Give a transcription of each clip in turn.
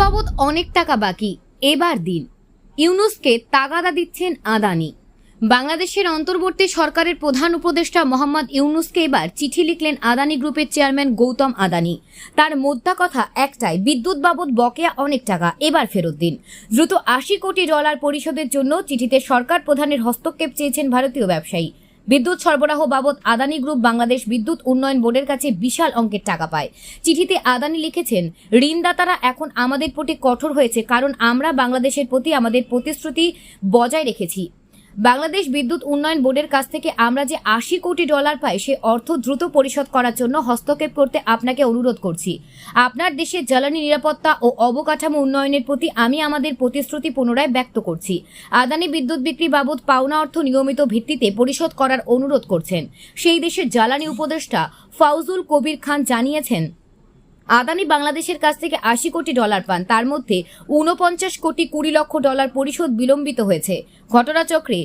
বাবদ অনেক টাকা বাকি। এবার দিন। ইউনুসকে তাগাদা দিচ্ছেন আদানি। বাংলাদেশের অন্তর্বর্তী সরকারের প্রধান উপদেষ্টা মোহাম্মদ ইউনুসকে এবার চিঠি লিখলেন আদানি গ্রুপের চেয়ারম্যান গৌতম আদানি। তার মোদ্দা কথা একটাই, বিদ্যুৎ বাবদ বকেয়া অনেক টাকা, এবার ফেরত দিন। দ্রুত আশি কোটি ডলার পরিশোধের জন্য চিঠিতে সরকার প্রধানের হস্তক্ষেপ চেয়েছেন ভারতীয় ব্যবসায়ী। বিদ্যুৎ সরবরাহ বাবদ আদানি গ্রুপ বাংলাদেশ বিদ্যুৎ উন্নয়ন বোর্ডের কাছে বিশাল অঙ্কের টাকা পায়। চিঠিতে আদানি লিখেছেন, ঋণদাতারা এখন আমাদের প্রতি কঠোর হয়েছে, কারণ আমরা বাংলাদেশের প্রতি আমাদের প্রতিশ্রুতি বজায় রেখেছি। বাংলাদেশ বিদ্যুৎ উন্নয়ন বোর্ডের কাছ থেকে আমরা যে আশি কোটি ডলার পাই, সে অর্থ দ্রুত পরিশোধ করার জন্য হস্তক্ষেপ করতে আপনাকে অনুরোধ করছি। আপনার দেশের জ্বালানি নিরাপত্তা ও অবকাঠামো উন্নয়নের প্রতি আমি আমাদের প্রতিশ্রুতি পুনরায় ব্যক্ত করছি। আদানি বিদ্যুৎ বিক্রি বাবদ পাওনা অর্থ নিয়মিত ভিত্তিতে পরিশোধ করার অনুরোধ করছেন। সেই দেশের জ্বালানি উপদেষ্টা ফাউজুল কবির খান জানিয়েছেন আদানি বাংলাদেশের কাছ থেকে আশি কোটি ডলার পান। তার মধ্যে ঊনপঞ্চাশ কোটি কুড়ি লক্ষ ডলার পরিশোধ বিলম্বিত হয়েছে। ঘটনাচক্রে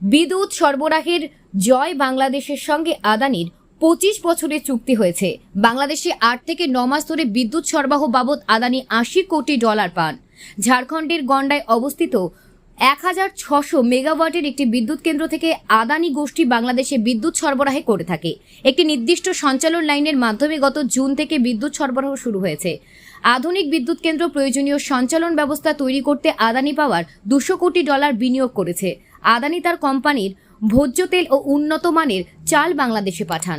বিদ্যুৎ সরবরাহের জয় বাংলাদেশের সঙ্গে আদানির পঁচিশ বছরের চুক্তি হয়েছে। বাংলাদেশে আট থেকে ন মাস ধরে বিদ্যুৎ সরবরাহ বাবদ আদানি আশি কোটি ডলার পান। ঝাড়খণ্ডের গন্ডায় অবস্থিত এক হাজার ছশো মেগাওয়াটের একটি বিদ্যুৎ কেন্দ্র থেকে আদানি গোষ্ঠী বাংলাদেশে বিদ্যুৎ সরবরাহে করে থাকে। একটি নির্দিষ্ট সঞ্চালন লাইনের মাধ্যমে গত জুন থেকে বিদ্যুৎ সরবরাহ শুরু হয়েছে। আধুনিক বিদ্যুৎ কেন্দ্র প্রয়োজনীয় সঞ্চালন ব্যবস্থা তৈরি করতে আদানি পাওয়ার দুশো কোটি ডলার বিনিয়োগ করেছে। আদানি তার কোম্পানির ভোজ্য তেল ও উন্নত মানের চাল বাংলাদেশে পাঠান।